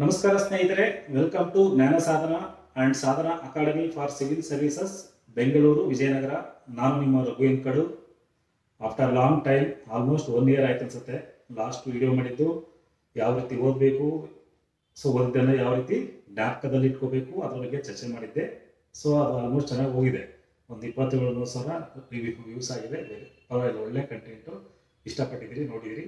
ನಮಸ್ಕಾರ ಸ್ನೇಹಿತರೆ welcome to Jnana Sadhana and Sadhana academy for civil services Bengaluru, Vijayanagar. ನಾನು ನಿಮ್ಮ ರಘುವಿನ್ ಕಡು after long time almost one year ಆಯ್ತು ಅನ್ಸುತ್ತೆ. ಲಾಸ್ಟ್ ವಿಡಿಯೋ ಮಾಡಿದ್ದು, ಯಾವ ರೀತಿ ಓದಬೇಕು ಸೊ ಓದಿದ್ದನ್ನು ಯಾವ ರೀತಿ ಜ್ಞಾಪಕದಲ್ಲಿ ಇಟ್ಕೋಬೇಕು, ಅದ್ರ ಬಗ್ಗೆ ಚರ್ಚೆ ಮಾಡಿದ್ದೆ. ಸೊ ಅದು ಆಲ್ಮೋಸ್ಟ್ ಚೆನ್ನಾಗಿ ಹೋಗಿದೆ. ಒಂದು ಇಪ್ಪತ್ತೇಳು ಸಾವಿರ ವ್ಯೂಸ್ ಆಗಿದೆ. ಪರವಾಗಿಲ್ಲ, ಒಳ್ಳೆ ಕಂಟೆಂಟು ಇಷ್ಟಪಟ್ಟಿದ್ದೀರಿ ನೋಡಿದಿರಿ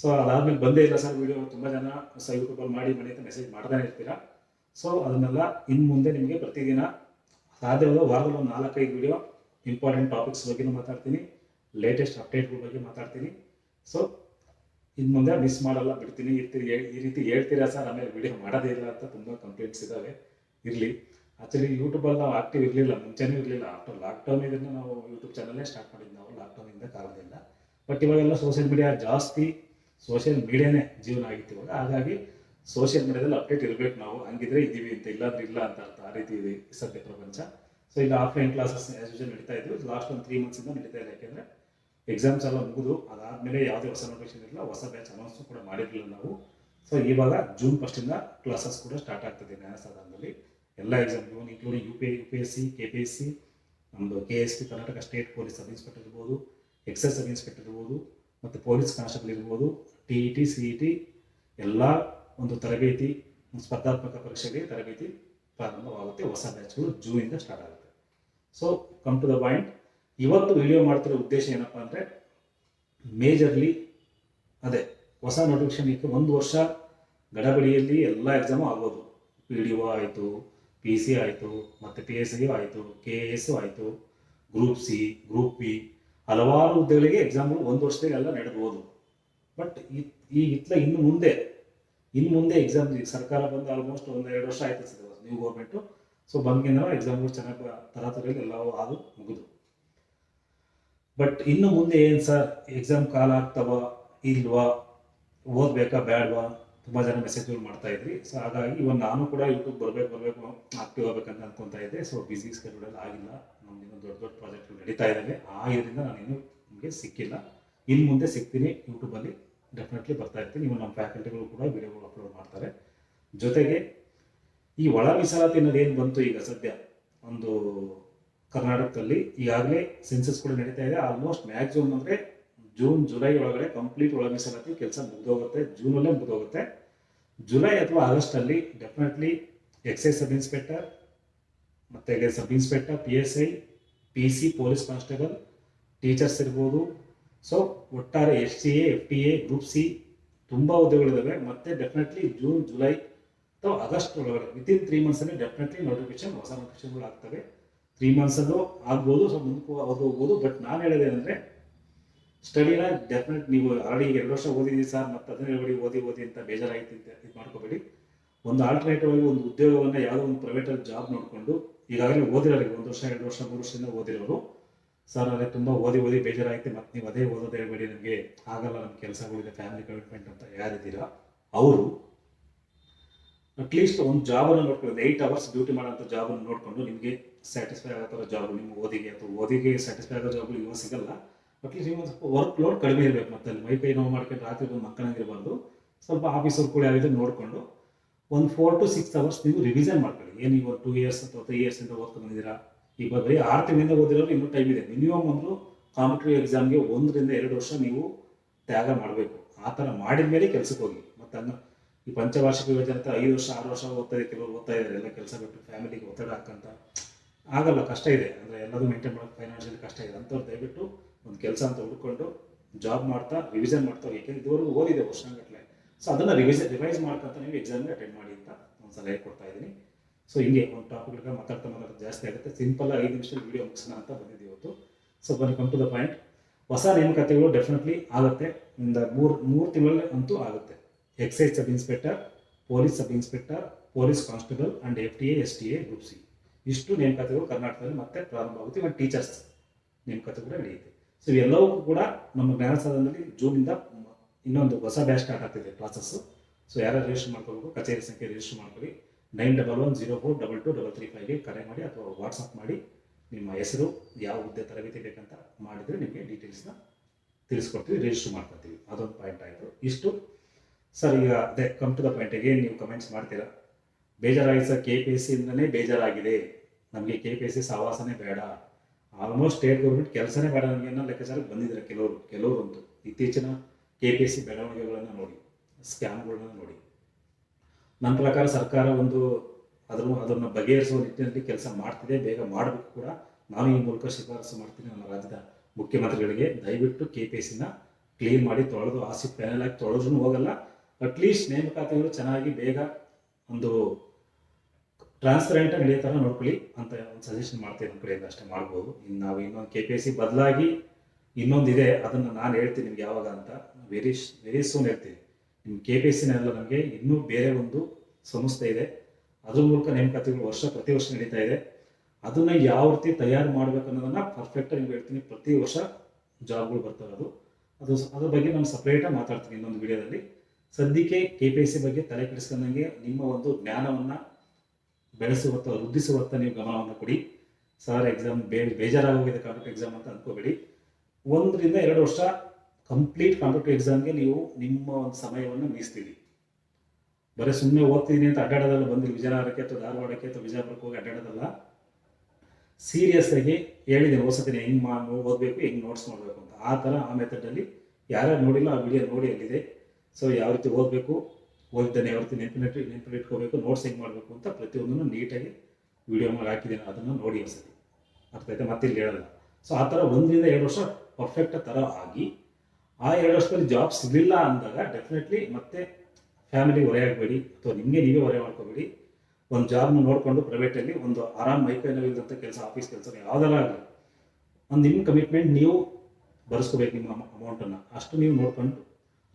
ಸೊ ಅದಾದ್ಮೇಲೆ ಬಂದೇ ಇಲ್ಲ ಸರ್ ವಿಡಿಯೋ ತುಂಬ ಜನ ಸರ್ ಯೂಟ್ಯೂಬಲ್ಲಿ ಮಾಡಿ ಮಾಡಿ ಅಂತ ಮೆಸೇಜ್ ಮಾಡ್ತಾನೆ ಇರ್ತೀರಾ? ಸೊ ಅದನ್ನೆಲ್ಲ ಇನ್ನು ಮುಂದೆ ನಿಮಗೆ ಪ್ರತಿದಿನ ಸಾಧ್ಯವಾದ ವಾರದಲ್ಲಿ ಒಂದು ನಾಲ್ಕೈದು ವಿಡಿಯೋ ಇಂಪಾರ್ಟೆಂಟ್ ಟಾಪಿಕ್ಸ್ ಬಗ್ಗೆನೂ ಮಾತಾಡ್ತೀನಿ. ಲೇಟೆಸ್ಟ್ ಅಪ್ಡೇಟ್ಗಳ ಬಗ್ಗೆ ಮಾತಾಡ್ತೀನಿ. ಸೊ ಇನ್ನು ಮುಂದೆ ಮಿಸ್ ಮಾಡಲ್ಲ, ಬಿಡ್ತೀನಿ. ಇರ್ತೀರಿ ಈ ರೀತಿ ಹೇಳ್ತೀರಾ ಸರ್? ಆಮೇಲೆ ವಿಡಿಯೋ ಮಾಡೋದೇ ಇಲ್ಲ ಅಂತ ತುಂಬ ಕಂಪ್ಲೇಂಟ್ಸ್ ಇದ್ದಾವೆ ಇರಲಿ. ಆ್ಯಕ್ಚುಲಿ ಯೂಟ್ಯೂಬಲ್ಲಿ ನಾವು ಆಕ್ಟಿವ್ ಇರಲಿಲ್ಲ. ಮುಂಚೆನೂ ಇರಲಿಲ್ಲ. ಆಫ್ಟರ್ ಲಾಕ್ಡೌನ್ ಇದನ್ನು ನಾವು ಯೂಟ್ಯೂಬ್ ಚಾನಲ್ಲೇ ಸ್ಟಾರ್ಟ್ ಮಾಡಿದ್ದು ನಾವು. ಲಾಕ್ಡೌನಿಂದ ಕಾರಣದಿಂದ ಬಟ್ ಇವಾಗೆಲ್ಲ ಸೋಷಿಯಲ್ ಮೀಡಿಯಾ ಜಾಸ್ತಿ ಸೋಷಿಯಲ್ ಮೀಡಿಯಾನೇ ಜೀವನ ಆಗಿತ್ತು ಇವಾಗ. ಹಾಗಾಗಿ ಸೋಷಿಯಲ್ ಮೀಡಿಯಾದಲ್ಲಿ ಅಪ್ಡೇಟ್ ಇರಬೇಕು ನಾವು. ಹಂಗಿದ್ರೆ ಇದ್ದೀವಿ ಅಂತ, ಇಲ್ಲಾಂದ್ರೆ ಇಲ್ಲ ಅಂತ ಅರ್ಥ ಆ ರೀತಿ ಇದೆ ಸದ್ಯ ಪ್ರಪಂಚ. ಸೊ ಈಗ ಆಫ್ಲೈನ್ ಕ್ಲಾಸಸ್ ಆಸ್ ಯೂಶಲ್ ನಡೀತಾ ಇದ್ವು. ಲಾಸ್ಟ್ ಒಂದು ತ್ರೀ ಮಂತ್ಸಿಂದ ನಡೀತಾ ಇದೆ. ಯಾಕೆಂದರೆ ಎಕ್ಸಾಮ್ಸ್ ಎಲ್ಲ ಮುಗಿದು ಅದಾದಮೇಲೆ ಯಾವುದೇ ಹೊಸ ನೋಟಿಫಿಕೇಶನ್ ಇಲ್ಲ ಹೊಸ ಬ್ಯಾಚ್ ಅನೌನ್ಸ್ ಕೂಡ ಮಾಡಿರಲಿಲ್ಲ ನಾವು. ಸೊ ಇವಾಗ ಜೂನ್ ಫಸ್ಟಿಂದ ಕ್ಲಾಸಸ್ ಕೂಡ ಸ್ಟಾರ್ಟ್ ಆಗ್ತದೆ ನ್ಯಾಯಸ್ಥಾನದಲ್ಲಿ ಎಲ್ಲ exam even including U P U P S C K P S C ನಮ್ಮದು K S P Karnataka state police sub inspector ಇರ್ಬೋದು ಎಕ್ಸೈಸ್ ಸಬ್ ಇನ್ಸ್ಪೆಕ್ಟರ್ ಇರ್ಬೋದು, ಮತ್ತು ಪೊಲೀಸ್ ಕಾನ್ಸ್ಟೇಬಲ್ ಇರ್ಬೋದು. T E T C E T ಎಲ್ಲ ಒಂದು ತರಬೇತಿ, ಸ್ಪರ್ಧಾತ್ಮಕ ಪರೀಕ್ಷೆಗೆ ತರಬೇತಿ ಪ್ರಾರಂಭವಾಗುತ್ತೆ. ಹೊಸ ಬ್ಯಾಚ್ಗಳು ಜೂನಿಂದ ಸ್ಟಾರ್ಟ್ ಆಗುತ್ತೆ. So come to the point ಇವತ್ತು ವಿಡಿಯೋ ಮಾಡ್ತಿರೋ ಉದ್ದೇಶ ಏನಪ್ಪ ಅಂದರೆ ಮೇಜರ್ಲಿ ಅದೇ ಹೊಸ ನೋಟಿಫಿಕೇಶನ್ ಈಗ ಒಂದು ವರ್ಷ ಗಡಬಡಿಯಲ್ಲಿ ಎಲ್ಲ ಎಕ್ಸಾಮು ಆಗ್ಬೋದು. ಪಿ ಡಿ ಒ ಆಯಿತು ಪಿ ಸಿ ಆಯಿತು, ಮತ್ತು ಪಿ ಎಸ್ ಸಿ ಆಯಿತು ಕೆ ಎಸ್ ಆಯಿತು ಗ್ರೂಪ್ ಸಿ ಗ್ರೂಪ್ ಬಿ ಹಲವಾರು ಹುದ್ದೆಗಳಿಗೆ ಎಕ್ಸಾಮ್ಗಳು ಒಂದು ವರ್ಷದಲ್ಲಿ ಎಲ್ಲ ನಡೆದ್ಬೋದು. ಬಟ್ ಈ ಹಿತ್ಲ ಇನ್ನು ಮುಂದೆ ಇನ್ನು ಮುಂದೆ ಎಕ್ಸಾಮ್ ಸರ್ಕಾರ ಬಂದು ಆಲ್ಮೋಸ್ಟ್ ಒಂದು ಎರಡು ವರ್ಷ ಆಯ್ತು ಸರ್ ನ್ಯೂ ಗೌರ್ಮೆಂಟು ಸೊ ಬಂದ್ಗಿಂದ ಎಕ್ಸಾಮ್ಗಳು ಚೆನ್ನಾಗಿ ತರಾತುರಿಯಲ್ಲಿ ಎಲ್ಲವೂ ಅದು ಮುಗಿದು. ಬಟ್ ಇನ್ನು ಮುಂದೆ ಏನು ಸರ್ ಎಕ್ಸಾಮ್ ಕಾಲ್ ಆಗ್ತವ, ಇಲ್ವಾ? ಓದಬೇಕಾ ಬೇಡವಾ ತುಂಬ ಜನ ಮೆಸೇಜ್ಗಳು ಮಾಡ್ತಾ ಇದ್ರಿ. ಸೊ ಹಾಗಾಗಿ ಇವಾಗ ನಾನು ಕೂಡ ಯೂಟ್ಯೂಬ್ ಬರಬೇಕು ಬರಬೇಕು ಆಕ್ಟಿವ್ ಆಗಬೇಕಂತ ಅನ್ಕೊಂತಾ ಇದ್ದೆ. ಸೊ ಬಿಸಿ ಸ್ಕೆಡ್ಯೂಲಲ್ಲಿ ಆಗಿಲ್ಲ. ನಮ್ದು ಇನ್ನೂ ದೊಡ್ಡ ದೊಡ್ಡ ಪ್ರಾಜೆಕ್ಟ್ಗಳು ನಡೀತಾ ಇದ್ದಾವೆ ನಾನು ಇನ್ನೂ ನಿಮಗೆ ಸಿಕ್ಕಿಲ್ಲ. ಇನ್ನು ಮುಂದೆ ಸಿಗ್ತೀನಿ ಯೂಟ್ಯೂಬಲ್ಲಿ ಡೆಫಿನೆಟ್ಲಿ ಬರ್ತಾ ಇರ್ತೀನಿ ಇವನ್ ನಮ್ಮ ಫ್ಯಾಕಲ್ಟಿಗಳು ಕೂಡ ವಿಡಿಯೋಗಳು ಅಪ್ಲೋಡ್ ಮಾಡ್ತಾರೆ. ಜೊತೆಗೆ ಈ ಒಳ ಮೀಸಲಾತಿ ಏನು ಬಂತು ಈಗ ಸದ್ಯ? ಒಂದು ಕರ್ನಾಟಕದಲ್ಲಿ ಈಗಾಗಲೇ ಸೆನ್ಸಸ್ ಕೂಡ ನಡೀತಾ ಇದೆ. ಆಲ್ಮೋಸ್ಟ್ ಮ್ಯಾಕ್ಸಿಮಮ್ ಅಂದರೆ ಜೂನ್ ಜುಲೈ ಒಳಗಡೆ ಕಂಪ್ಲೀಟ್ ಒಳ ಮೀಸಲಾತಿ ಕೆಲಸ ಮುಗಿದೋಗುತ್ತೆ. ಜೂನಲ್ಲೇ ಮುಗಿದೋಗುತ್ತೆ. ಜುಲೈ ಅಥವಾ ಆಗಸ್ಟಲ್ಲಿ ಡೆಫಿನೆಟ್ಲಿ ಎಕ್ಸೈಸ್ ಸಬ್ ಇನ್ಸ್ಪೆಕ್ಟರ್ ಮತ್ತು sub inspector P S I P C police constable teachers ಇರ್ಬೋದು ಸೊ ಒಟ್ಟಾರೆ S C A F T A group C ತುಂಬ ಹುದ್ದೆಗಳಿದ್ದಾವೆ. ಮತ್ತು ಡೆಫಿನೆಟ್ಲಿ ಜೂನ್ ಜುಲೈ ಅಥವಾ ಆಗಸ್ಟ್ ಒಳಗಡೆ ವಿತಿನ್ ತ್ರೀ ಮಂತ್ಸಲ್ಲಿ ಡೆಫಿನೆಟ್ಲಿ ನೋಟಿಫಿಕೇಶನ್ ಹೊಸ ನೋಟಿಫಿಕೇಶನ್ಗಳು ಆಗ್ತವೆ. ತ್ರೀ ಮಂತ್ಸಲ್ಲೂ ಆಗ್ಬೋದು ಸೊ ಮುಂದಕ್ಕೂ ಹೋಗ್ಬೋದು. ಬಟ್ ನಾನು ಹೇಳೋದೇನೆಂದರೆ ಸ್ಟಡಿನ ಡೆಫಿನೆಟ್ ನೀವು ಆಲ್ರೆಡಿ ಎರಡು ವರ್ಷ ಓದಿದ್ದೀವಿ ಸರ್ ಮತ್ತು ಅದನ್ನೇ ಹೇಳಿ ಓದಿ ಓದಿ ಅಂತ ಬೇಜಾರಾಯಿತು ಅಂತ ಇದು ಮಾಡ್ಕೋಬೇಡಿ. ಒಂದು ಆಲ್ಟರ್ನೇಟಿವ್ ಆಗಿ ಒಂದು ಉದ್ಯೋಗವನ್ನು ಯಾವುದೋ ಒಂದು ಪ್ರೈವೇಟಲ್ಲಿ ಜಾಬ್ ನೋಡಿಕೊಂಡು ಈಗಾಗಲೇ ಓದಿರೋರಿಗೆ ಒಂದು ವರ್ಷ, ಎರಡು ವರ್ಷ, ಮೂರು ವರ್ಷದಿಂದ ಓದಿರೋರು ಸರ್ ಅದೇ ತುಂಬ ಓದಿ ಓದಿ ಬೇಜಾರಾಯಿತು ಮತ್ತು ನೀವು ಅದೇ ಓದೋದು ಹೇಳ್ಬೇಡಿ ನನಗೆ ಆಗಲ್ಲ ನಮ್ಮ ಕೆಲಸಗಳಿದೆ ಫ್ಯಾಮಿಲಿ ಕಮಿಟ್ಮೆಂಟ್ ಅಂತ ಯಾರಿದ್ದೀರಾ? ಅವರು ಅಟ್ಲೀಸ್ಟ್ ಒಂದು ಜಾಬನ್ನು ನೋಡ್ಕೊಂಡು ಏಯ್ಟ್ ಅವರ್ಸ್ ಡ್ಯೂಟಿ ಮಾಡೋಂಥ ಜಾಬನ್ನು ನೋಡಿಕೊಂಡು ನಿಮಗೆ ಸ್ಯಾಟಿಸ್ಫೈ ಆಗೋ ಜಾಬ್ ನಿಮ್ಮ ಓದಿಗೆ ಅಥವಾ ಓದಿಗೆ ಸ್ಯಾಟಿಸ್ಫೈ ಆಗೋ ಜಾಬ್ಗಳು ಇವಾಗ ಸಿಗಲ್ಲ. ಅಟ್ಲೀಸ್ಟ್ ನೀವು ಸ್ವಲ್ಪ ವರ್ಕ್ ಲೋಡ್ ಕಡಿಮೆ ಇರಬೇಕು ಮತ್ತೆ ಅಲ್ಲಿ ಮೈ ಕೈ ನೋವು ಮಾಡ್ಕೊಂಡು ರಾತ್ರಿ ಬಂದು ಮಕ್ಕಳಾಗಿರ್ಬಾರ್ದು ಸ್ವಲ್ಪ ಆಫೀಸರ್ ಕೂಡ ಯಾವ್ದು ನೋಡಿಕೊಂಡು ಒಂದು ಫೋರ್ ಟು ಸಿಕ್ಸ್ ಅವರ್ಸ್ ನೀವು ರಿವಿಷನ್ ಮಾಡ್ಕೊಳ್ಳಿ. ಏನು ಈಗ ಟೂ ಇಯರ್ಸ್ ಅಥವಾ ತ್ರೀ ಇಯರ್ಸಿಂದ ಓದ್ಕೊಂಡು ಬಂದಿದ್ದೀರಾ? ಈಗ ಬರೀ ಆರು ತಿಂಗಳಿಂದ ಓದಿರೋ ಇನ್ನೂ ಟೈಮ್ ಇದೆ. ಮಿನಿಮಮ್ ಒಂದು ಕಾಂಪಿಟೇಟಿವ್ ಎಕ್ಸಾಮ್ಗೆ ಒಂದರಿಂದ ಎರಡು ವರ್ಷ ನೀವು ತ್ಯಾಗ ಮಾಡಬೇಕು. ಆ ಥರ ಮಾಡಿದ ಮೇಲೆ ಕೆಲಸಕ್ಕೆ ಹೋಗಿ. ಮತ್ತು ಹಂಗೆ ಈ ಪಂಚವಾರ್ಷಿಕ ಯೋಜನೆ ಅಂತ ಐದು ವರ್ಷ, ಆರು ವರ್ಷ ಓದ್ತಾ ಇದೆ ಕೆಲವರು ಓದ್ತಾ ಇದ್ದಾರೆ ಎಲ್ಲ ಕೆಲಸ ಬಿಟ್ಟು ಫ್ಯಾಮಿಲಿಗೆ ಒತ್ತಡ ಹಾಕಂತ. ಆಗಲ್ಲ, ಕಷ್ಟ ಇದೆ. ಅಂದರೆ ಎಲ್ಲದೂ ಮೇಂಟೈನ್ ಮಾಡೋದು ಫೈನಾನ್ಷಿಯಲಿ ಕಷ್ಟ ಇದೆ. ಅಂಥವ್ರು ದಯವಿಟ್ಟು ಒಂದು ಕೆಲಸ ಅಂತ ಹುಡ್ಕೊಂಡು ಜಾಬ್ ಮಾಡ್ತಾ ರಿವಿಷನ್ ಮಾಡ್ತಾ ಯಾಕೆಂದ್ರೆ ಇದುವರೆಗೂ ಓದಿದೆ ವರ್ಷಗಟ್ಟಲೆ ಸೊ ಅದನ್ನು ರಿವಿಸ್ ರಿವೈಸ್ ಮಾಡ್ಕೊಂತ ನೀವು ಎಕ್ಸಾಮ್ಗೆ ಅಟೆಂಡ್ ಮಾಡಿ ಅಂತ ಒಂದು ಸಲಹೆ ಕೊಡ್ತಾ ಇದ್ದೀನಿ. ಸೊ ಹಿಂಗೆ ಒಂದು ಟಾಪಿಕ್ಗಳಿಗೆ ಮಾತಾಡ್ತಾ ಜಾಸ್ತಿ ಆಗುತ್ತೆ. ಸಿಂಪಲ್ ಐದು ನಿಮಿಷದಲ್ಲಿ ವೀಡಿಯೋ ಮುಗಿಸೋಣ ಅಂತ ಬಂದಿದ್ದೆ ಇವತ್ತು. ಸೊ ಬನ್ನಿ ಕಮ್ ಟು ದ ಪಾಯಿಂಟ್ ಹೊಸ ನೇಮಕತೆಗಳು ಡೆಫಿನೆಟ್ಲಿ ಆಗುತ್ತೆ. ಇಂದ ಮೂರು ಮೂರು ತಿಂಗಳಲ್ಲಿ ಅಂತೂ ಆಗುತ್ತೆ. Excise sub inspector police sub inspector police constable and F T A S T A group C ಇಷ್ಟು ನೇಮಕತೆಗಳು ಕರ್ನಾಟಕದಲ್ಲಿ ಮತ್ತೆ ಪ್ರಾರಂಭ ಆಗುತ್ತೆ. ಇವಾಗ ಟೀಚರ್ಸ್ ನೇಮಕತೆ ಕೂಡ ನಡೆಯುತ್ತೆ. ಸೊ ಇವೆಲ್ಲವೂ ಕೂಡ ನಮ್ಮ ಜ್ಞಾನ ಸಾಧನದಲ್ಲಿ ಜೂನಿಂದ ಇನ್ನೊಂದು ಹೊಸ ಬ್ಯಾಚ್ ಸ್ಟಾರ್ಟ್ ಆಗ್ತಿದೆ ಕ್ಲಾಸಸ್ಸು ಸೊ ಯಾರು ರಿಜಿಸ್ಟರ್ ಮಾಡ್ಕೋಬೇಕು ಕಚೇರಿ ಸಂಖ್ಯೆ ರಿಜಿಸ್ಟರ್ ಮಾಡ್ಕೊಳ್ಳಿ. Nine double one zero four double two double three ಫೈವ್ಗೆ ಕರೆ ಮಾಡಿ ಅಥವಾ ವಾಟ್ಸಪ್ ಮಾಡಿ. ನಿಮ್ಮ ಹೆಸರು, ಯಾವ ಹುದ್ದೆ, ತರಬೇತಿ ಬೇಕಂತ ಮಾಡಿದರೆ ನಿಮಗೆ ಡೀಟೇಲ್ಸ್ನ ತಿಳಿಸ್ಕೊಡ್ತೀವಿ ರಿಜಿಸ್ಟರ್ ಮಾಡ್ಕೊತೀವಿ ಅದೊಂದು ಪಾಯಿಂಟ್ ಆಯಿತು. ಇಷ್ಟು. ಸರ್, ಈಗ ಅದೇ come to the point again ನೀವು ಕಮೆಂಟ್ಸ್ ಮಾಡ್ತೀರಾ? ಬೇಜಾರಾಗಿ ಸರ್ ಕೆ ಪಿ ಎಸ್ ಸಿಯಿಂದನೇ ಬೇಜಾರಾಗಿದೆ. ನಮಗೆ ಕೆ ಪಿ ಎಸ್ ಸಿ ಸಹವಾಸನೇ ಬೇಡ. ಆಲ್ಮೋಸ್ಟ್ ಸ್ಟೇಟ್ ಗೌರ್ಮೆಂಟ್ ಕೆಲಸನೇ ಬೇಡ ನಮಗೆ ಅನ್ನೋ ಲೆಕ್ಕಾಚಾರಕ್ಕೆ ಬಂದಿದ್ದಾರೆ ಕೆಲವರು. ಕೆಲವರಂತೂ ಇತ್ತೀಚಿನ ಕೆ ಪಿ ಎಸ್ ಸಿ ಬೆಳವಣಿಗೆಗಳನ್ನು ನೋಡಿ ಸ್ಕ್ಯಾಮ್ಗಳನ್ನ ನೋಡಿ. ನನ್ನ ಪ್ರಕಾರ ಸರ್ಕಾರ ಒಂದು ಅದ್ರ ಅದನ್ನು ಬಗೆಹರಿಸುವ ನಿಟ್ಟಿನಲ್ಲಿ ಕೆಲಸ ಮಾಡ್ತಿದೆ, ಬೇಗ ಮಾಡಬೇಕು ಕೂಡ. ನಾನು ಈ ಮೂಲಕ ಶಿಫಾರಸು ಮಾಡ್ತೀನಿ ನಮ್ಮ ರಾಜ್ಯದ ಮುಖ್ಯಮಂತ್ರಿಗಳಿಗೆ. ದಯವಿಟ್ಟು ಕೆ ಪಿ ಎಸ್ ಸಿನ ಕ್ಲೀನ್ ಮಾಡಿ ತೊಳೆದು, ಆಸಿ ಪ್ಯಾನೆಲ್ ಆಗಿ ತೊಳೆದ್ರೂ ಹೋಗಲ್ಲ. ಅಟ್ಲೀಸ್ಟ್ ನೇಮಕಾತಿಗಳು ಚೆನ್ನಾಗಿ ಬೇಗ ಒಂದು ಟ್ರಾನ್ಸ್ಪರೆಂಟ್ ನಡೆಯೋ ಥರ ನೋಡ್ಕೊಳ್ಳಿ ಅಂತ ಒಂದು ಸಜೆಷನ್ ಮಾಡ್ತೀನಿ ನಮ್ಮ ಕಡೆಯಿಂದ ಅಷ್ಟೇ ಮಾಡ್ಬೋದು. ಇನ್ನು ನಾವು ಇನ್ನೊಂದು ಕೆ ಪಿ ಎಸ್ ಸಿ ಬದಲಾಗಿ ಇನ್ನೊಂದಿದೆ. ಅದನ್ನು ನಾನು ಹೇಳ್ತೀನಿ ನಿಮ್ಗೆ ಯಾವಾಗ ಅಂತ. ವೆರಿ ವೆರಿ ಸೂನ್ ಹೇಳ್ತೀನಿ. ನಿಮ್ಮ ಕೆ ಪಿ ಎಸ್ ಸಿನೆಲ್ಲ ನಮಗೆ ಇನ್ನೂ ಬೇರೆ ಒಂದು ಸಂಸ್ಥೆ ಇದೆ. ಅದ್ರ ಮೂಲಕ ನೇಮಕಾತಿಗಳು ವರ್ಷ ಪ್ರತಿ ವರ್ಷ ನಡೀತಾ ಇದೆ. ಅದನ್ನ ಯಾವ ರೀತಿ ತಯಾರು ಮಾಡ್ಬೇಕು ಅನ್ನೋದನ್ನ ಪರ್ಫೆಕ್ಟಾಗಿ ನಿಮ್ಗೆ ಹೇಳ್ತೀನಿ. ಪ್ರತಿ ವರ್ಷ ಜಾಬ್ಗಳು ಬರ್ತವೆ ಅದು. ಅದು ಅದ್ರ ಬಗ್ಗೆ ನಾನು ಸಪ್ರೇಟಾಗಿ ಮಾತಾಡ್ತೀನಿ ಇನ್ನೊಂದು ವಿಡಿಯೋದಲ್ಲಿ. ಸದ್ಯಕ್ಕೆ ಕೆ ಪಿ ಎಸ್ ಸಿ ಬಗ್ಗೆ ತಲೆ ಕೆಡಿಸ್ಕೊಂಡಂಗೆ ನಿಮ್ಮ ಒಂದು ಜ್ಞಾನವನ್ನು ಬೆಳೆಸುವತ್ತ, ವೃದ್ಧಿಸುವತ್ತ ನೀವು ಗಮನವನ್ನು ಕೊಡಿ. ಸರ್ ಎಕ್ಸಾಮ್ ಬೇ, ಬೇಜಾರಾಗೋಗಿದೆ ಕಾಂಪಿಟೇಟಿವ್ ಎಕ್ಸಾಮ್ ಅಂತ ಅನ್ಕೋಬೇಡಿ. ಒಂದರಿಂದ ಎರಡು ವರ್ಷ ಕಂಪ್ಲೀಟ್ ಕಾಂಪಿಟೇಟಿವ್ ಎಕ್ಸಾಮ್ಗೆ ನೀವು ನಿಮ್ಮ ಒಂದು ಸಮಯವನ್ನು ಮೀಸ್ತೀವಿ ಬರೀ ಸುಮ್ಮನೆ ಓದ್ತಿದ್ದೀನಿ ಅಂತ ಅಡ್ಡಾಡೋದಲ್ಲ, ಬಂದಿರಿ ವಿಜಯನಗರಕ್ಕೆ ಅಥವಾ ಧಾರವಾಡಕ್ಕೆ ಅಥವಾ ವಿಜಯಪುರಕ್ಕೆ ಹೋಗಿ ಅಡ್ಡಾಡೋದಲ್ಲ. ಸೀರಿಯಸ್ ಆಗಿ ಹೇಳಿದ್ದೀನಿ, ಓದ್ಸತೀನಿ, ಹೆಂಗೆ ಮಾ, ಓದಬೇಕು, ಹೆಂಗೆ ನೋಟ್ಸ್ ಮಾಡಬೇಕು ಅಂತ. ಆ ಥರ ಆ ಮೆಥಡಲ್ಲಿ ಯಾರ್ಯಾರು ನೋಡಿಲ್ಲ, ಆ ವಿಡಿಯೋ ನೋಡಿ ಅಲ್ಲಿದೆ. ಸೊ ಯಾವ ರೀತಿ ಓದಬೇಕು, ಓದಿದ್ದಾನೆ, ಯಾವ ರೀತಿ ನೆನಪಿನಿಟ್ಟು ನೆನಪಿಟ್ಕೋಬೇಕು ನೋಟ್ಸ್ ಹೆಂಗೆ ಮಾಡಬೇಕು ಅಂತ ಪ್ರತಿಯೊಂದನ್ನು ನೀಟಾಗಿ ವಿಡಿಯೋ ಮಾಡಿ ಹಾಕಿದ್ದೀನಿ, ಅದನ್ನು ನೋಡಿ ಒಂದ್ಸತಿ ಅರ್ಥ ಆಯ್ತಾ? ಮತ್ತೆ ಇಲ್ಲಿ ಹೇಳಲ್ಲ. ಸೊ ಆ ಥರ ಒಂದರಿಂದ ಎರಡು ವರ್ಷ ಪರ್ಫೆಕ್ಟ್ ಥರ ಆಗಿ ಆ ಎರಡು ವರ್ಷದಲ್ಲಿ ಜಾಬ್ ಸಿಗಲಿಲ್ಲ ಅಂದಾಗ ಡೆಫಿನೆಟ್ಲಿ ಮತ್ತೆ ಫ್ಯಾಮಿಲಿ ಹೊರೆ ಆಗಬೇಡಿ, ಅಥವಾ ನಿಮಗೆ ನೀವೇ ಹೊರೆ ಮಾಡ್ಕೋಬೇಡಿ. ಒಂದು ಜಾಬ್ನ ನೋಡಿಕೊಂಡು ಪ್ರೈವೇಟಲ್ಲಿ ಒಂದು ಆರಾಮ್ ಮೈಕೈ ಕೆಲಸ ಆಫೀಸ್ ಕೆಲಸ ಯಾವುದೆಲ್ಲ ಆಗಲಿ. ಒಂದು ನಿಮ್ಮ ಕಮಿಟ್ಮೆಂಟ್ ನೀವು ಬರೆಸ್ಕೋಬೇಕು ನಿಮ್ಮ ಅಮೌಂಟನ್ನು ಅಷ್ಟು ನೀವು ನೋಡ್ಕೊಂಡು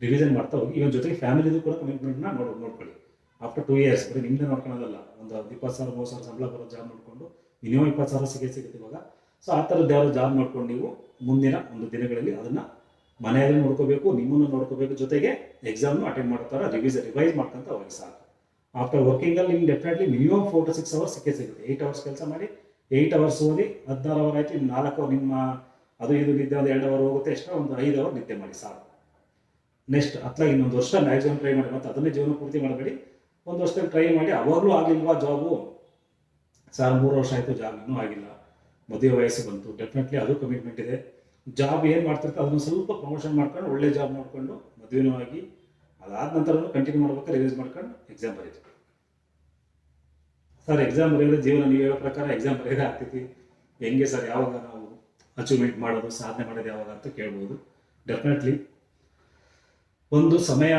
ರಿವಿಷನ್ ಮಾಡ್ತಾ ಹೋಗಿ. ಇವನ್ ಜೊತೆಗೆ ಫ್ಯಾಮಿಲಿದು ಕೂಡ ಕಮಿಟ್ಮೆಂಟ್ನ ನೋಡ್ ನೋಡ್ಕೊಳ್ಳಿ. ಆಫ್ಟರ್ ಟೂ ಇಯರ್ಸ್ ಬರೀ ನಿಮ್ಮದೇ ನೋಡ್ಕೊಳ್ಳೋದಲ್ಲ ಒಂದು ಇಪ್ಪತ್ತು ಸಾವಿರ, ಮೂವತ್ತು ಸಾವಿರ ಸಂಬಳ ಬರೋ ಜಾಬ್ ನೋಡಿಕೊಂಡು ಮಿನಿಮಮ್ ಇಪ್ಪತ್ತು ಸಾವಿರ ಸಿಗೇ ಸಿಗುತ್ತೆ ಇವಾಗ. ಸೊ ಆ ಥರದ್ದು ಯಾವ್ದು ಜಾಬ್ ನೋಡ್ಕೊಂಡು ನೀವು ಮುಂದಿನ ಒಂದು ದಿನಗಳಲ್ಲಿ ಅದನ್ನು ಮನೆಯಲ್ಲಿ ನೋಡ್ಕೋಬೇಕು, ನಿಮ್ಮನ್ನು ನೋಡ್ಕೋಬೇಕು ಜೊತೆಗೆ ಎಕ್ಸಾಮ್ನು ಅಟೆಂಡ್ ಮಾಡ್ತಾರೆ ರಿವೈಸ್ ರಿವೈಸ್ ಮಾಡ್ಕೊಂತ ಹೋಗಿ ಸಾಕು. ಆಫ್ಟರ್ ವರ್ಕಿಂಗಲ್ಲಿ ನಿಮ್ಗೆ definitely minimum four to six hours ಸಿಕ್ಕೇ ಸಿಗುತ್ತೆ. ಏಯ್ಟ್ ಅವರ್ಸ್ ಕೆಲಸ ಮಾಡಿ ಏಯ್ಟ್ ಅವರ್ಸ್ ಓದಿ ಹದಿನಾರು ಅವರ್ ಆಯ್ತು, ಇನ್ನು ನಾಲ್ಕು ನಿಮ್ಮ ಅದು ಇದು ನಿದ್ದೆ ಒಂದು ಎರಡು ಅವರ್ ಹೋಗುತ್ತೆ ಎಷ್ಟೋ ಒಂದು ಐದು ಅವರ್ ನಿದ್ದೆ ಮಾಡಿ ಸಾಕು. ನೆಕ್ಸ್ಟ್ ಅತ್ಲಾಗಿ ಇನ್ನೊಂದು ವರ್ಷ ಮ್ಯಾಕ್ಸಿಮಮ್ ಟ್ರೈ ಮಾಡಿ. ಮತ್ತೆ ಅದನ್ನೇ ಜೀವನ ಪೂರ್ತಿ ಮಾಡಬೇಡಿ. ಒಂದು ವರ್ಷದಲ್ಲಿ ಟ್ರೈ ಮಾಡಿ, ಅವಾಗಲೂ ಆಗಲಿಲ್ವಾ ಜಾಬು ಸರ್, ಮೂರು ವರ್ಷ ಆಯಿತು ಜಾಬ್ ಇನ್ನೂ ಆಗಿಲ್ಲ. ಮದುವೆ ವಯಸ್ಸು ಬಂತು. ಡೆಫಿನೆಟ್ಲಿ ಅದು ಕಮಿಟ್ಮೆಂಟ್ ಇದೆ. ಜಾಬ್ ಏನು ಮಾಡ್ತಿರ್ತಾರೆ ಅದನ್ನು ಸ್ವಲ್ಪ ಪ್ರಮೋಷನ್ ಮಾಡ್ಕೊಂಡು, ಒಳ್ಳೆ ಜಾಬ್ ಮಾಡಿಕೊಂಡು ಮದುವೆನೂ ಆಗಿ, ಅದಾದ ನಂತರ ಕಂಟಿನ್ಯೂ ಮಾಡ್ಬೇಕಾದ್ರೆ ರಿವೈಸ್ ಮಾಡ್ಕೊಂಡು ಎಕ್ಸಾಮ್ ಬರೀತೀವಿ ಸರ್ ಎಕ್ಸಾಮ್ ಬರೆಯೋದು ಜೀವನ ನೀವು ಹೇಳೋ ಪ್ರಕಾರ ಎಕ್ಸಾಮ್ ಬರೆಯೋದೇ ಆಗ್ತೈತಿ. ಹೆಂಗೆ ಸರ್ ಯಾವಾಗ ನಾವು ಅಚೀವ್ಮೆಂಟ್ ಮಾಡೋದು, ಸಾಧನೆ ಮಾಡೋದು ಯಾವಾಗ ಅಂತ ಕೇಳ್ಬೋದು. ಡೆಫಿನೆಟ್ಲಿ ಒಂದು ಸಮಯ,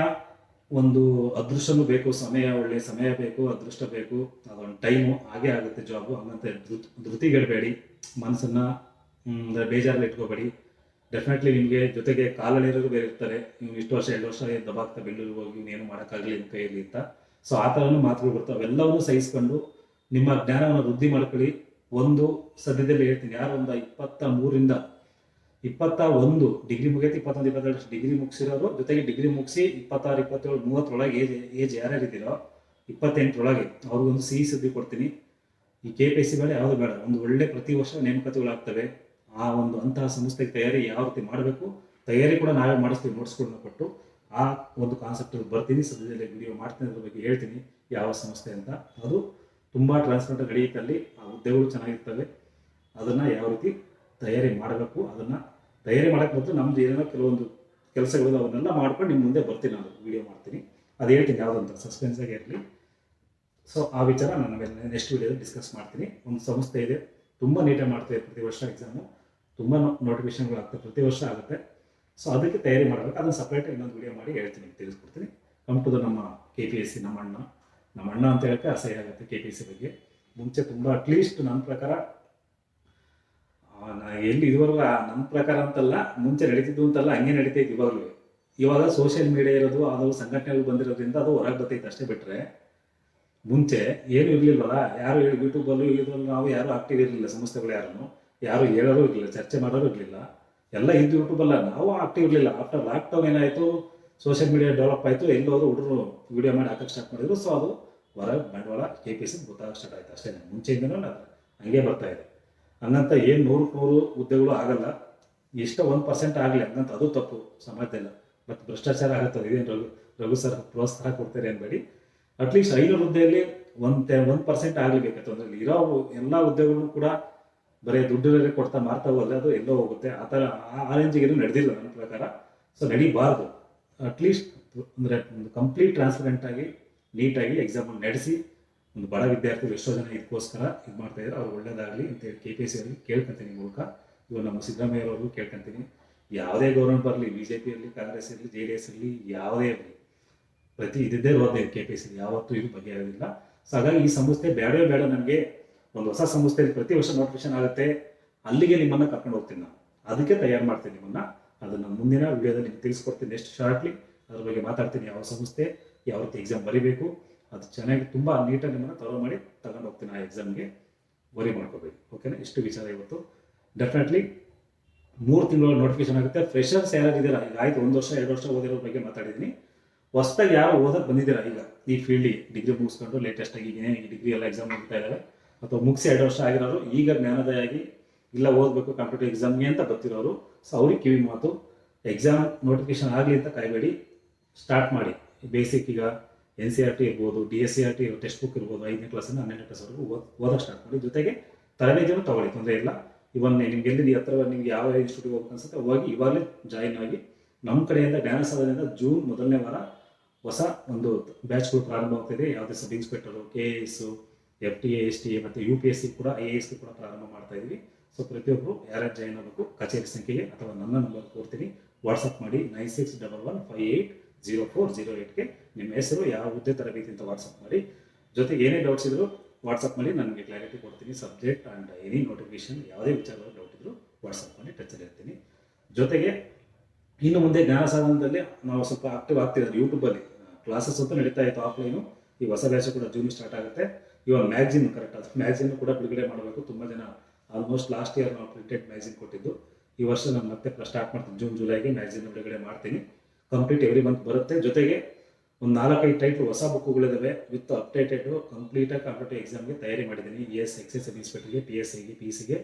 ಒಂದು ಅದೃಷ್ಟನೂ ಬೇಕು, ಸಮಯ, ಒಳ್ಳೆ ಸಮಯ ಬೇಕು, ಅದೃಷ್ಟ ಬೇಕು, ಅದೊಂದು ಟೈಮು ಹಾಗೆ ಆಗುತ್ತೆ ಜಾಬು ಹಂಗಂತ ಧೃತಿ ಧೃತಿಗೆಡಬೇಡಿ ಮನಸ್ಸನ್ನು ಬೇಜಾರಲ್ಲಿ ಇಟ್ಕೋಬೇಡಿ. ಡೆಫಿನೆಟ್ಲಿ ನಿಮಗೆ ಜೊತೆಗೆ ಕಾಲಲ್ಲಿರೋರು ಬೇರೆ ಇರ್ತಾರೆ. ನೀವು ಇಷ್ಟು ವರ್ಷ, ಎರಡು ವರ್ಷ ದಬಾಗ್ತಾ ಬೆಂಗಳೂರಿಗೆ ಹೋಗಿ ಏನು ಮಾಡೋಕ್ಕಾಗಲಿ ನಿಮ್ಮ ಕೈಯಲ್ಲಿ ಅಂತ. ಸೊ ಆ ಥರನೂ ಮಾತುಗಳು ಬರ್ತವೆ. ಅವೆಲ್ಲವನ್ನೂ ಸಹಿಸ್ಕೊಂಡು ನಿಮ್ಮ ಜ್ಞಾನವನ್ನು ವೃದ್ಧಿ ಮಾಡ್ಕೊಳ್ಳಿ. ಒಂದು, ಸದ್ಯದಲ್ಲಿ ಹೇಳ್ತೀನಿ, ಯಾರು ಒಂದು ಇಪ್ಪತ್ತ ಮೂರಿಂದ, ಇಪ್ಪತ್ತ ಒಂದು ಡಿಗ್ರಿ ಮುಗಿಯತ್ತೆ, ಇಪ್ಪತ್ತೊಂದು, ಇಪ್ಪತ್ತೆರಡು ಡಿಗ್ರಿ ಮುಗಿಸಿರೋರು ಜೊತೆಗೆ ಡಿಗ್ರಿ ಮುಗಿಸಿ ಇಪ್ಪತ್ತಾರು, ಇಪ್ಪತ್ತೇಳು, ಮೂವತ್ತರೊಳಗೆ ಏಜ್ ಏಜ್ ಯಾರ್ಯಾರು ಇದ್ದೀರೋ, ಇಪ್ಪತ್ತೆಂಟರೊಳಗೆ ಅವ್ರಿಗೊಂದು ಸಿಹಿ ಸುದ್ದಿ ಕೊಡ್ತೀನಿ. ಈ ಕೆ ಪಿ ಎಸ್ ಸಿ ಬೇಡ ಯಾವುದು ಬೇಡ. ಒಂದು ಒಳ್ಳೆ ಪ್ರತಿ ವರ್ಷ ನೇಮಕಾತಿಗಳಾಗ್ತವೆ. ಆ ಒಂದು ಅಂತಹ ಸಂಸ್ಥೆಗೆ ತಯಾರಿ ಯಾವ ರೀತಿ ಮಾಡಬೇಕು, ತಯಾರಿ ಕೂಡ ನಾವೇ ಮಾಡಿಸ್ತೀವಿ ನೋಟ್ಸ್ಗಳನ್ನ ಕೊಟ್ಟು. ಆ ಒಂದು ಕಾನ್ಸೆಪ್ಟ್ ಬರ್ತೀನಿ, ಸದ್ಯದಲ್ಲಿ ವಿಡಿಯೋ ಮಾಡ್ತೀನಿ, ಅದ್ರ ಬಗ್ಗೆ ಹೇಳ್ತೀನಿ, ಯಾವ ಸಂಸ್ಥೆ ಅಂತ. ಅದು ತುಂಬ ಟ್ರಾನ್ಸ್ಪರೆಂಟ್ ನಡೆಯುತ್ತಲ್ಲಿ ಆ ಹುದ್ದೆಗಳು ಚೆನ್ನಾಗಿರ್ತವೆ. ಅದನ್ನು ಯಾವ ರೀತಿ ತಯಾರಿ ಮಾಡಬೇಕು, ಅದನ್ನು ತಯಾರಿ ಮಾಡೋಕ್ಕೆ ಬಂದು ನಮ್ದು ಏನೋ ಕೆಲವೊಂದು ಕೆಲಸಗಳು ಅವನ್ನೆಲ್ಲ ಮಾಡ್ಕೊಂಡು ನಿಮ್ಮ ಮುಂದೆ ಬರ್ತೀನಿ ನಾನು ವಿಡಿಯೋ ಮಾಡ್ತೀನಿ. ಅದು ಹೇಳ್ತೀನಿ, ಯಾವುದಂತ ಸಸ್ಪೆನ್ಸ್ ಆಗಿ ಇರಲಿ. ಸೊ ಆ ವಿಚಾರ ನಾನು ನೆಕ್ಸ್ಟ್ ವಿಡಿಯೋದಲ್ಲಿ ಡಿಸ್ಕಸ್ ಮಾಡ್ತೀನಿ. ಒಂದು ಸಂಸ್ಥೆ ಇದೆ, ತುಂಬ ನೀಟಾಗಿ ಮಾಡ್ತೇವೆ ಪ್ರತಿ ವರ್ಷ ಎಕ್ಸಾಮು ತುಂಬ ನೋಟಿಫಿಕೇಶನ್ಗಳು ಆಗ್ತವೆ ಪ್ರತಿ ವರ್ಷ ಆಗುತ್ತೆ. ಸೊ ಅದಕ್ಕೆ ತಯಾರಿ ಮಾಡಬೇಕು. ಅದನ್ನು ಸಪ್ರೇಟ್ ಇನ್ನೊಂದು ವಿಡಿಯೋ ಮಾಡಿ ಹೇಳ್ತೀನಿ ತಿಳಿಸ್ಕೊಡ್ತೀನಿ. ಕಮ್ ಟು ದ ನಮ್ಮ ಕೆ ಪಿ ಎಸ್ ಸಿ ನಮ್ಮ ಅಣ್ಣ ನಮ್ಮ ಅಣ್ಣ ಅಂತ ಹೇಳಕ್ಕೆ ಅಸಹ್ಯ ಆಗುತ್ತೆ ಕೆ ಪಿ ಎಸ್ ಸಿ ಬಗ್ಗೆ. ಮುಂಚೆ ತುಂಬ ಅಟ್ಲೀಸ್ಟ್ ನನ್ನ ಪ್ರಕಾರ ಎಲ್ಲಿ ಇದುವರೆಗೂ ನನ್ನ ಪ್ರಕಾರ ಅಂತಲ್ಲ, ಮುಂಚೆ ನಡೀತಿದ್ದು ಅಂತಲ್ಲ, ಹಂಗೆ ನಡೀತೈತೆ ಇವಾಗಲೂ. ಇವಾಗ ಸೋಷಿಯಲ್ ಮೀಡಿಯಾ ಇರೋದು, ಅದು ಸಂಘಟನೆಗಳು ಬಂದಿರೋದ್ರಿಂದ ಅದು ಹೊರಗೆ ಬರ್ತೈತೆ ಅಷ್ಟೇ ಬಿಟ್ಟರೆ ಮುಂಚೆ ಏನು ಇರಲಿಲ್ವಲ್ಲ, ಯಾರು ಯೂಟ್ಯೂಬಲ್ಲೂ ಇದ್ರಲ್ಲಿ ನಾವು ಯಾರು ಆಕ್ಟಿವ್ ಇರಲಿಲ್ಲ, ಸಂಸ್ಥೆಗಳು ಯಾರು ಯಾರು ಹೇಳೋರು ಇರಲಿಲ್ಲ, ಚರ್ಚೆ ಮಾಡೋರು ಇರಲಿಲ್ಲ. ಎಲ್ಲ ಇದ್ದು ಯೂಟ್ಯೂಬಲ್ಲ ನಾವು ಆಕ್ಟಿವ್ ಇರಲಿಲ್ಲ. ಆಫ್ಟರ್ ಲಾಕ್ಡೌನ್ ಏನಾಯಿತು ಸೋಷಿಯಲ್ ಮೀಡಿಯಾ ಡೆವಲಪ್ ಆಯಿತು ಎಲ್ಲೋದ್ರು ಹುಡುಗರು ವಿಡಿಯೋ ಮಾಡಿ ಹಾಕಕ್ಕೆ ಸ್ಟಾರ್ಟ್ ಮಾಡಿದ್ರು. ಸೊ ಅದು ಹೊರ ಬಂಡವಾಳ ಕೆ ಪಿ ಸಿ ಗೊತ್ತಾಗಕ್ಕೆ ಸ್ಟಾರ್ಟ್ ಆಯಿತು. ಅಷ್ಟೇ ಮುಂಚೆಯಿಂದನೂ ಅದು ಹಂಗೆ ಬರ್ತಾ ಇದೆ. ಹಂಗಂತ ಏನು ನೂರು ನೂರು ಹುದ್ದೆಗಳು ಆಗಲ್ಲ. ಎಷ್ಟೋ ಒಂದು ಪರ್ಸೆಂಟ್ ಆಗಲಿ ಹಂಗಂತ ಅದು ತಪ್ಪು, ಸಮಾಜದಲ್ಲ. ಮತ್ತು ಭ್ರಷ್ಟಾಚಾರ ಆಗುತ್ತದೆ ಇದೇನು ರಘು ಸರ್ ಪ್ರೋತ್ಸಾಹ ಕೊಡ್ತಾರೆ ಅನ್ಬೇಡಿ. ಅಟ್ಲೀಸ್ಟ್ ಐನೂರು ಹುದ್ದೆಯಲ್ಲಿ ಒಂದು ಒಂದು ಪರ್ಸೆಂಟ್ ಆಗಲೇಬೇಕು ತೊಂದರೆ ಇರೋ ಎಲ್ಲ ಹುದ್ದೆಗಳು ಕೂಡ ಬರೀ ದುಡ್ಡು ಕೊಡ್ತಾ ಮಾರ್ತಾ ಹೋದ್ರೆ ಅದು ಎಲ್ಲೋ ಹೋಗುತ್ತೆ. ಆ ಥರ ಆ ರೇಂಜಿಗೆ ನಡೆದಿಲ್ಲ ನನ್ನ ಪ್ರಕಾರ. ಸೊ ನಡಿಬಾರ್ದು. ಅಟ್ಲೀಸ್ಟ್ ಅಂದರೆ ಒಂದು ಕಂಪ್ಲೀಟ್ ಟ್ರಾನ್ಸ್ಪರೆಂಟ್ ಆಗಿ ನೀಟಾಗಿ ಎಕ್ಸಾಮ್ ನಡೆಸಿ, ಒಂದು ಬಡ ವಿದ್ಯಾರ್ಥಿಗಳು ಎಷ್ಟೋ ಜನ ಇದಕ್ಕೋಸ್ಕರ ಇದು ಮಾಡ್ತಾ ಇದ್ದಾರೆ ಅವ್ರು ಒಳ್ಳೇದಾಗಲಿ ಅಂತೇಳಿ ಕೆ ಪಿ ಎಸ್ ಸಿ ಅಲ್ಲಿ ಮೂಲಕ. ಇವಾಗ ನಮ್ಮ ಸಿದ್ದರಾಮಯ್ಯ ಅವರು ಕೇಳ್ಕೊಂತೀನಿ. ಯಾವುದೇ ಗೌರ್ಮೆಂಟ್ ಬರಲಿ ಬಿ ಜೆ ಪಿ ಇರಲಿ ಕಾಂಗ್ರೆಸ್ ಇರಲಿ ಜೆ ಡಿ ಎಸ್ ಇರಲಿ, ಯಾವುದೇ ಇರಲಿ, ಪ್ರತಿ ಇದ್ದೇ ಹೋದೆ ಕೆ ಪಿ ಎಸ್ ಸಿ ಯಾವತ್ತೂ ಇದು ಬಗೆಹರಿದಿಲ್ಲ. ಸೊ ಹಾಗಾಗಿ ಈ ಸಂಸ್ಥೆ ಬೇಡವೇ ಬೇಡ ನನಗೆ. ಒಂದು ಹೊಸ ಸಂಸ್ಥೆಯಲ್ಲಿ ಪ್ರತಿ ವರ್ಷ ನೋಟಿಫಿಕೇಶನ್ ಆಗುತ್ತೆ, ಅಲ್ಲಿಗೆ ನಿಮ್ಮನ್ನ ಕರ್ಕೊಂಡು ಹೋಗ್ತೀನಿ ನಾನು. ಅದಕ್ಕೆ ತಯಾರು ಮಾಡ್ತೀನಿ ನಿಮ್ಮನ್ನ. ಅದನ್ನ ಮುಂದಿನ ವಿಡಿಯೋದಲ್ಲಿ ನಿಮ್ಗೆ ತಿಳಿಸ್ಕೊಡ್ತೀನಿ ನೆಕ್ಸ್ಟ್ ಶಾರ್ಟ್ಲಿ ಅದ್ರ ಬಗ್ಗೆ ಮಾತಾಡ್ತೀನಿ ಯಾವ ಸಂಸ್ಥೆ, ಯಾವ ರೀತಿ ಎಕ್ಸಾಮ್ ಬರೀಬೇಕು. ಅದು ಚೆನ್ನಾಗಿ ತುಂಬ ನೀಟಾಗಿ ನಿಮ್ಮನ್ನ ತರೋ ಮಾಡಿ ತಗೊಂಡು ಹೋಗ್ತೀನಿ ಆ ಎಕ್ಸಾಮ್ಗೆ ವರಿ ಮಾಡ್ಕೋಬೇಕು ಓಕೆನಾ ಇಷ್ಟು ವಿಚಾರ ಇವತ್ತು. ಡೆಫಿನೆಟ್ಲಿ ಮೂರು ತಿಂಗಳು ನೋಟಿಫಿಕೇಶನ್ ಆಗುತ್ತೆ. ಯಾರು ಇದ್ದೀರಾ ಈಗ ಆಯ್ತು, ಒಂದು ವರ್ಷ, ಎರಡು ವರ್ಷ ಓದಿರೋ ಬಗ್ಗೆ ಮಾತಾಡಿದ್ದೀನಿ. ಹೊಸದಾಗಿ ಯಾರು ಓದಕ್ಕೆ ಬಂದಿದ್ದೀರಾ ಈಗ ಈ ಫೀಲ್ಡಿಗೆ ಡಿಗ್ರಿ ಮುಗಿಸ್ಕೊಂಡು ಲೇಟೆಸ್ಟ್ ಆಗಿ ಏನೇ ಡಿಗ್ರಿ ಎಲ್ಲ ಎಕ್ಸಾಮ್ ಹೋಗ್ತಾ ಇದ್ದಾವೆ ಅಥವಾ ಮುಗಿಸಿ ಎರಡು ವರ್ಷ ಆಗಿರೋರು ಈಗ ಜ್ಞಾನೋದಯಾಗಿ ಇಲ್ಲ ಓದಬೇಕು ಕಾಂಪಿಟೇಟಿವ್ ಎಕ್ಸಾಮ್ಗೆ ಅಂತ ಬರ್ತಿರೋರು ಸೊ ಅವ್ರಿಗೆ ಕಿವಿ ಮಾತು ಎಕ್ಸಾಮ್ ನೋಟಿಫಿಕೇಶನ್ ಆಗಲಿ ಅಂತ ಕಾಯಬೇಡಿ ಸ್ಟಾರ್ಟ್ ಮಾಡಿ. ಬೇಸಿಕ್ ಈಗ ಎನ್ ಸಿ ಆರ್ ಟಿ ಇರ್ಬೋದು D S C R T text book ಇರ್ಬೋದು, ಐದನೇ ಕ್ಲಾಸಿಂದ ಹನ್ನೆರಡನೇ ಕ್ಲಾಸ್ವರೆಗೂ ಓದಕ್ಕೆ ಸ್ಟಾರ್ಟ್ ಮಾಡಿ. ಜೊತೆಗೆ ತರಬೇತಿಯನ್ನು ತಗೊಳ್ಳಿ, ತೊಂದರೆ ಇಲ್ಲ. ಇವನ್ ನಿಮ್ಗೆ ಎಲ್ಲಿ ಹತ್ರ ನಿಮ್ಗೆ ಯಾವ ಇನ್ಸ್ಟಿಟ್ಯೂಟ್ ಹೋಗ್ಬೇಕು ಅನ್ಸುತ್ತೆ ಹೋಗಿ ಇವಾಗಲೇ ಜಾಯಿನ್ ಆಗಿ ನಮ್ಮ ಕಡೆಯಿಂದ ಜ್ಞಾನ ಸಾಧನೆಯಿಂದ ಜೂನ್ ಮೊದಲನೇ ವಾರ ಹೊಸ ಒಂದು ಬ್ಯಾಚ್ಗಳು ಪ್ರಾರಂಭ ಆಗ್ತಿದೆ ಯಾವುದೇ sub inspector K A S F T A S T A ಮತ್ತು ಯು ಪಿ ಎಸ್ ಸಿ ಕೂಡ ಐ ಎ ಎಸ್ ಸಿ ಕೂಡ ಪ್ರಾರಂಭ ಮಾಡ್ತಾ ಇದ್ವಿ. ಸೊ ಪ್ರತಿಯೊಬ್ಬರು ಯಾರ್ಯಾರು ಜಾಯ್ನ್ ಆಗಬೇಕು, ಕಚೇರಿ ಸಂಖ್ಯೆಗೆ ಅಥವಾ ನನ್ನ ನಂಬರ್ ಕೊಡ್ತೀನಿ. ವಾಟ್ಸಪ್ ಮಾಡಿ nine six double one five eight zero four zero ಏಯ್ಟ್ಗೆ ನಿಮ್ಮ ಹೆಸರು, ಯಾವ ಹುದ್ದೆ ತರಬೇತಿ ಅಂತ ವಾಟ್ಸಪ್ ಮಾಡಿ. ಜೊತೆಗೆ ಏನೇ ಡೌಟ್ಸ್ ಇದ್ರು ವಾಟ್ಸಪ್ ಮಾಡಿ ನನಗೆ ಕ್ಲಾರಿಟಿ ಕೊಡ್ತೀನಿ. ಸಬ್ಜೆಕ್ಟ್ ಆ್ಯಂಡ್ ಎನಿ ನೋಟಿಫಿಕೇಶನ್ ಯಾವುದೇ ವಿಚಾರಗಳು ಡೌಟ್ ಇದ್ರು ವಾಟ್ಸಪ್ ಮಾಡಿ ಟಚಲ್ಲಿ ಇರ್ತೀನಿ. ಜೊತೆಗೆ ಇನ್ನು ಮುಂದೆ ಜ್ಞಾನ ಸಾಧನದಲ್ಲಿ ನಾವು ಸ್ವಲ್ಪ ಆಕ್ಟಿವ್ ಆಗ್ತಿದ್ದಾರೆ ಯೂಟ್ಯೂಬಲ್ಲಿ ಕ್ಲಾಸಸ್ ಅಂತ ನಡೀತಾ ಇತ್ತು ಆಫ್ಲೈನು ಈ ಹೊಸ ಬ್ಯಾಚ್ ಕೂಡ ಜೂನ್ ಸ್ಟಾರ್ಟ್ ಆಗುತ್ತೆ. ಇವಾಗ ಮ್ಯಾಗ್ಝಿನ್ ಕರೆಕ್ಟ್ ಅದು ಮ್ಯಾಗ್ಝಿನ್ ಕೂಡ ಬಿಡುಗಡೆ ಮಾಡಬೇಕು. ತುಂಬ ಜನ ಆಲ್ಮೋಸ್ಟ್ ಲಾಸ್ಟ್ ಇಯರ್ ನಾವು ಪ್ರಿಂಟೆಡ್ ಮ್ಯಾಗ್ಝಿನ್ ಕೊಟ್ಟಿದ್ದು. ಈ ವರ್ಷ ನಾನು ಮತ್ತೆ ಸ್ಟಾರ್ಟ್ ಮಾಡ್ತೀನಿ. ಜೂನ್ ಜುಲೈಗೆ ಮ್ಯಾಗ್ಝಿನ್ ಬಿಡುಗಡೆ ಮಾಡ್ತೀನಿ. ಕಂಪ್ಲೀಟ್ ಎವ್ರಿ ಮಂತ್ ಬರುತ್ತೆ. ಜೊತೆಗೆ ಒಂದು ನಾಲ್ಕೈದು ಟೈಪ್ ಹೊಸ ಬುಕ್ಗಳಿದ್ದಾವೆ ವಿತ್ ಅಪ್ಡೇಟೆಡ್ ಕಂಪ್ಲೀಟಾಗಿ ಕಾಂಪಿಟೇಟಿವ್ ಎಕ್ಸಾಮ್ಗೆ ತಯಾರಿ ಮಾಡಿದ್ದೀನಿ. ಇ ಎಸ್ ಎಕ್ಸೈಸ್ ಸಬ್ ಇನ್ಸ್ಪೆಕ್ಟರ್ಗೆ ಪಿ ಎಸ್ ಐಗೆ ಪಿ ಸಿಗೆ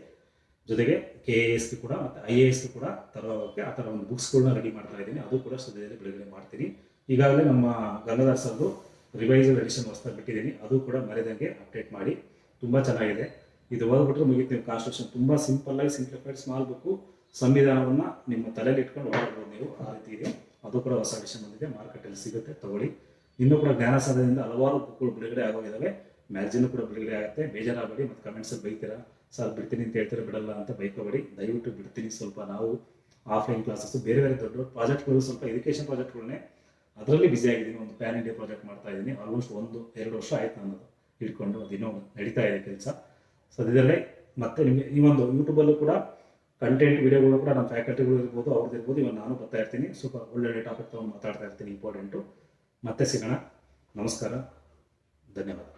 ಜೊತೆಗೆ ಕೆ ಎ ಎಸ್ಗೆ ಕೂಡ ಮತ್ತು ಐ ಎ ಎಸ್ಗೆ ಕೂಡ ತರೋಕ್ಕೆ ಆ ಥರ ಒಂದು ಬುಕ್ಸ್ಗಳನ್ನ ರೆಡಿ ಮಾಡ್ತಾ ಇದ್ದೀನಿ. ಅದು ಕೂಡ ಸದ್ಯದಲ್ಲಿ ಬಿಡುಗಡೆ ಮಾಡ್ತೀನಿ. ಈಗಾಗಲೇ ನಮ್ಮ ಗಂಗದಾಸ್ ಸರ್ದು ರಿವೈಸಲ್ ಎಡಿಷನ್ ಹೊಸ್ದಾಗಿ ಬಿಟ್ಟಿದ್ದೀನಿ. ಅದು ಕೂಡ ಮರೆದಂಗೆ ಅಪ್ಡೇಟ್ ಮಾಡಿ. ತುಂಬ ಚೆನ್ನಾಗಿದೆ. ಇದು ಓದ್ಬಿಟ್ರೆ ಮುಗಿತೀವಿ ಕಾನ್ಸ್ಟಿಟ್ಯೂಷನ್ ತುಂಬ ಸಿಂಪಲ್ ಆಗಿ ಸಿಂಪ್ಲಿಫೈಡ್ ಸ್ಮಾಲ್ ಬುಕ್ಕು ಸಂವಿಧಾನವನ್ನು ನಿಮ್ಮ ತಲೆಯಲ್ಲಿ ಇಟ್ಕೊಂಡು ಓಡಾಡ್ಬೋದು ನೀವು. ಆ ರೀತಿ ಇದೆ. ಅದು ಕೂಡ ಹೊಸ ಎಡಿಷನ್ ಬಂದಿದೆ. ಮಾರ್ಕೆಟಲ್ಲಿ ಸಿಗುತ್ತೆ. ತಗೊಳ್ಳಿ. ಇನ್ನೂ ಕೂಡ ಜ್ಞಾನ ಸಾಧನೆಯಿಂದ ಹಲವಾರು ಬುಕ್ಗಳು ಬಿಡುಗಡೆ ಆಗೋಗಿದ್ದಾವೆ ಮ್ಯಾಗ್ಝಿನ್ ಕೂಡ ಬಿಡುಗಡೆ ಆಗುತ್ತೆ. ಬೇಜಾರಾಗಬೇಡಿ, ಮತ್ತು ಕಮೆಂಟ್ಸಲ್ಲಿ ಬೈತೀರಾ? ಸರ್, ಬಿಡ್ತೀನಿ ಅಂತ ಹೇಳ್ತೀರಾ? ಬಿಡಲ್ಲ ಅಂತ ಬೈಕೋಬೇಡಿ. ದಯವಿಟ್ಟು ಬಿಡ್ತೀನಿ ಸ್ವಲ್ಪ ನಾವು. ಆಫ್ಲೈನ್ ಕ್ಲಾಸಸ್ ಬೇರೆ ಬೇರೆ ದೊಡ್ಡ ಪ್ರಾಜೆಕ್ಟ್ಗಳು ಸ್ವಲ್ಪ ಎಜುಕೇಷನ್ ಪ್ರಾಜೆಕ್ಟ್ಗಳನ್ನೇ ಅದರಲ್ಲಿ ಬ್ಯುಸಿ ಆಗಿದ್ದೀನಿ. ಒಂದು ಪ್ಯಾನ್ ಇಂಡಿಯಾ ಪ್ರಾಜೆಕ್ಟ್ ಮಾಡ್ತಾ ಇದ್ದೀನಿ. ಆಲ್ಮೋಸ್ಟ್ ಒಂದು, ಎರಡು ವರ್ಷ ಆಯ್ತು ನಾನು ಹಿಡ್ಕೊಂಡು ಇನ್ನೂ ನಡೀತಾ ಇದೆ ಕೆಲಸ. ಸದ್ಯದಲ್ಲೇ ಮತ್ತೆ ನಿಮಗೆ ಈ ಒಂದು ಯೂಟ್ಯೂಬಲ್ಲೂ ಕೂಡ ಕಂಟೆಂಟ್ ವಿಡಿಯೋಗಳು ಕೂಡ ನಮ್ಮ ಫ್ಯಾಕಲ್ಟಿಗಳು ಇರ್ಬೋದು ಅವ್ರದ್ದು ಇರ್ಬೋದು, ಇವಾಗ ನಾನು ಬರ್ತಾ ಇರ್ತೀನಿ. ಸ್ವಲ್ಪ ಒಳ್ಳೊಳ್ಳೆ ಟಾಪಿಕ್ ತೊಗೊಂಡು ಮಾತಾಡ್ತಾ ಇರ್ತೀನಿ ಇಂಪಾರ್ಟೆಂಟು ಮತ್ತೆ ಸಿಗೋಣ. ನಮಸ್ಕಾರ. ಧನ್ಯವಾದ.